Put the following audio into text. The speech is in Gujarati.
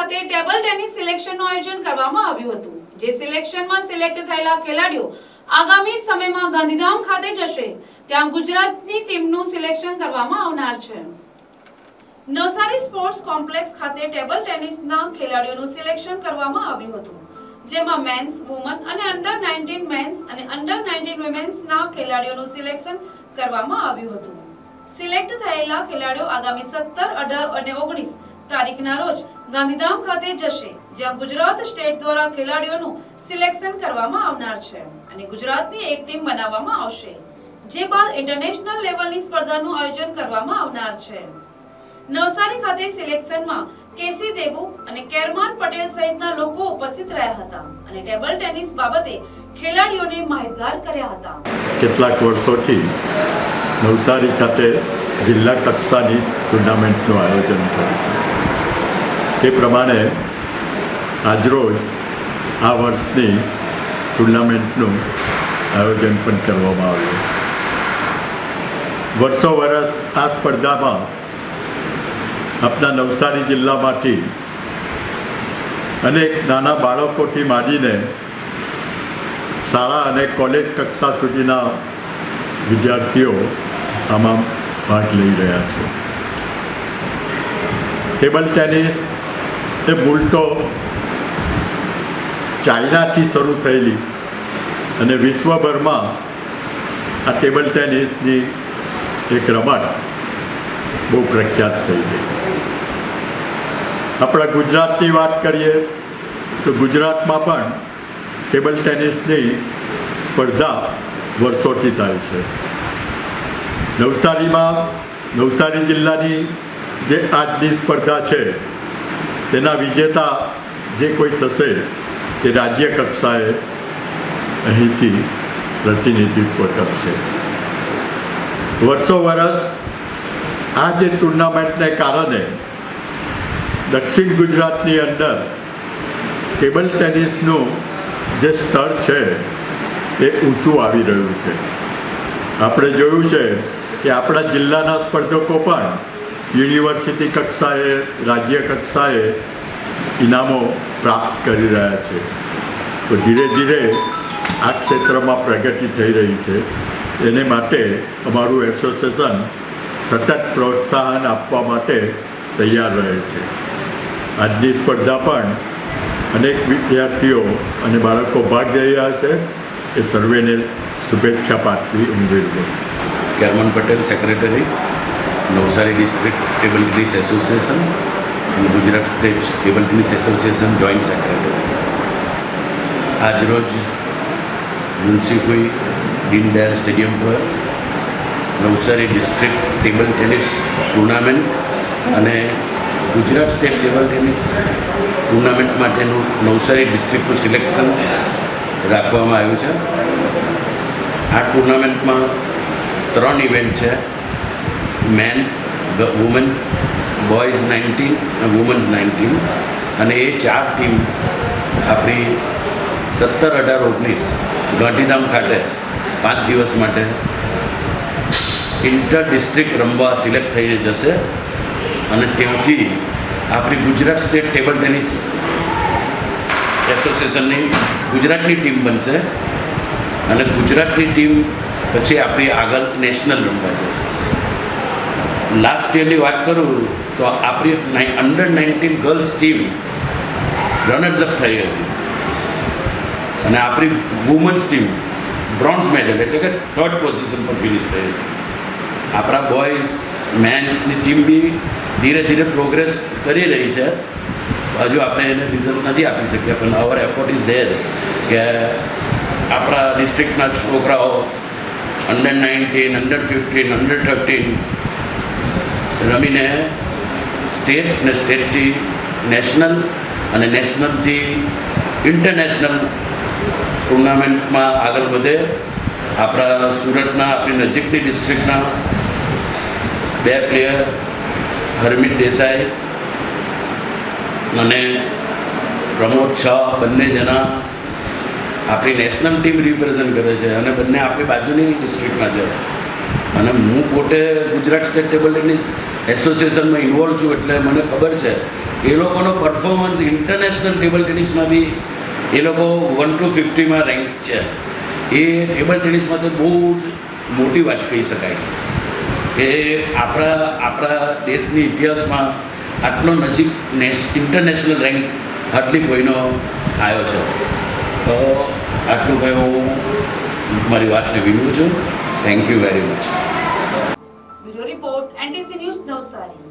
ખાતે ટેબલ ટેનિસ સિલેક્શનનું આયોજન કરવામાં આવ્યું હતું, જે સિલેક્શનમાં સિલેક્ટ થયેલા ખેલાડીઓ આગામી સમયમાં ગાંધીધામ ખાતે જશે. ત્યાં ગુજરાતની ટીમનું સિલેક્શન કરવામાં આવનાર છે. નવસારી સ્પોર્ટ્સ કોમ્પ્લેક્સ ખાતે ટેબલ ટેનિસના ખેલાડીઓનું સિલેક્શન કરવામાં આવ્યું હતું, જેમાં મેન્સ, વુમન અને અંડર 19 મેન્સ અને અંડર 19 વિમેન્સના ખેલાડીઓનું સિલેક્શન કરવામાં આવ્યું હતું. સિલેક્ટ થયેલા ખેલાડીઓ આગામી સત્તર, અઢાર અને ઓગણીસ તારીખના રોજ ગાંધીધામ ખાતે જશે, જ્યાં ગુજરાત સ્ટેટ દ્વારા ખેલાડીઓનું સિલેક્શન કરવામાં આવનાર છે અને ગુજરાતની એક ટીમ બનાવવામાં આવશે, જે બાદ ઇન્ટરનેશનલ લેવલની સ્પર્ધાનું આયોજન કરવામાં આવનાર છે. નવસારી ખાતે સિલેક્શનમાં કેસી દેબુ અને કેરમાન પટેલ સહિતના લોકો ઉપસ્થિત રહ્યા હતા અને ટેબલ ટેનિસ બાબતે ખેલાડીઓને માહિતગાર કર્યા હતા. કેટલાક વર્ષોથી નવસારી ખાતે જિલ્લા કક્ષાની ટુર્નામેન્ટનું આયોજન થયું છે. તે પ્રમાણે આજરોજ આ વર્ષની ટુર્નામેન્ટનું આયોજન પણ કરવામાં આવ્યું. વર્ષો વર્ષ આ સ્પર્ધામાં આપણા નવસારી જિલ્લામાંથી અનેક નાના બાળકોથી માંડીને શાળા અને કોલેજ કક્ષા સુધીના વિદ્યાર્થીઓ આમાં ભાગ લઈ રહ્યા છે. ટેબલ ટેનિસ એ બુલટો ચાઇનાથી શરૂ થયેલી અને વિશ્વભરમાં આ ટેબલ ટેનિસની એક રમત બહુ પ્રખ્યાત થઈ ગઈ. આપણા ગુજરાતની વાત કરીએ તો ગુજરાતમાં પણ ટેબલ ટેનિસની સ્પર્ધા વર્ષોથી થાય છે. નવસારીમાં નવસારી જિલ્લાની જે આજની સ્પર્ધા છે તેના વિજેતા જે કોઈ થશે, તે રાજ્ય કક્ષાએ અહીંથી પ્રતિનિધિત્વ કરશે. વર્ષો વર્ષ આ જે ટુર્નામેન્ટને કારણે દક્ષિણ ગુજરાતની અંદર ટેબલ ટેનિસનું જે સ્તર છે, એ ઊંચું આવી રહ્યું છે. આપણે જોયું છે કે આપણા જિલ્લાના સ્પર્ધકો પણ યુનિવર્સિટી કક્ષાએ, રાજ્ય કક્ષાએ ઇનામો પ્રાપ્ત કરી રહ્યા છે. તો ધીરે ધીરે આ ક્ષેત્રમાં પ્રગતિ થઈ રહી છે. એને માટે અમારું એસોસિએશન સતત પ્રોત્સાહન આપવા માટે તૈયાર રહે છે. આજની સ્પર્ધા પણ અનેક વિદ્યાર્થીઓ અને બાળકો ભાગ લઈ રહ્યા છે. એ સર્વેને શુભેચ્છા પાઠવી ઉમેરવું છે Kerman Patel secretary Navsari district table tennis association અને Gujarat state table tennis association joint secretary આજરોજ મુન્સીપુઈ દીનદયાલ સ્ટેડિયમ પર Navsari district table tennis tournament અને Gujarat state table tennis tournament માટેનું નવસારી ડિસ્ટ્રિક્ટનું સિલેક્શન રાખવામાં આવ્યું છે. આ ટુર્નામેન્ટમાં ત્રણ ઇવેન્ટ છે. Men's women's boys nineteen women's nineteen અને એ ચાર ટીમ આપણી સત્તર અઢાર ઓગણીસ ગાંધીધામ ખાતે પાંચ દિવસ માટે ઇન્ટર ડિસ્ટ્રિક્ટ રમવા સિલેક્ટ થઈને જશે. અને ત્યાંથી આપણી ગુજરાત સ્ટેટ ટેબલ ટેનિસ એસોસિએશનની ગુજરાતની ટીમ બનશે. અને ગુજરાતની ટીમ પછી આપણી આગળ નેશનલ રમવા જશે. લાસ્ટ યરની વાત કરું, તો આપણી under nineteen girls team runners થઈ હતી. અને આપણી વુમન્સ ટીમ બ્રોન્ઝ મેડલ એટલે કે થર્ડ પોઝિશન પર ફિનિશ થઈ હતી. આપણા બોયઝ મેન્સની ટીમ બી ધીરે ધીરે પ્રોગ્રેસ કરી રહી છે. હજુ આપણે એને રિઝલ્ટ નથી આપી શકીએ, પણ અવર એફર્ટ ઇઝ ધેર કે આપણા ડિસ્ટ્રિક્ટના છોકરાઓ under nineteen under fifteen under thirteen રમીને સ્ટેટ ને સ્ટેટથી નેશનલ અને નેશનલથી ઇન્ટરનેશનલ ટુર્નામેન્ટમાં આગળ વધે. આપણા સુરતના, આપણી નજીકની ડિસ્ટ્રિક્ટના બે પ્લેયર, હરમિત દેસાઈ અને પ્રમોદ શાહ, બંને જણા આપણી નેશનલ ટીમ રિપ્રેઝન્ટ કરે છે અને બંને આપણી બાજુની ડિસ્ટ્રિક્ટમાં છે. અને હું પોતે ગુજરાત સ્ટેટ ટેબલ ટેનિસ એસોસિએશનમાં ઇન્વોલ્વ છું એટલે મને ખબર છે, એ લોકોનો પરફોર્મન્સ ઇન્ટરનેશનલ ટેબલ ટેનિસમાં બી એ લોકો વન ટુ ફિફ્ટીમાં રેન્ક છે. એ ટેબલ ટેનિસમાં તો બહુ જ મોટી વાત કહી શકાય. કે આપણા આપણા દેશની ઇતિહાસમાં આટલો નજીક નેશ ઇન્ટરનેશનલ રેન્ક હાર્ડલી કોઈનો આવ્યો છે. તો આટલું ભાઈ હું મારી વાતને વિનું છું. thank you very much bureau report NTC news Navsari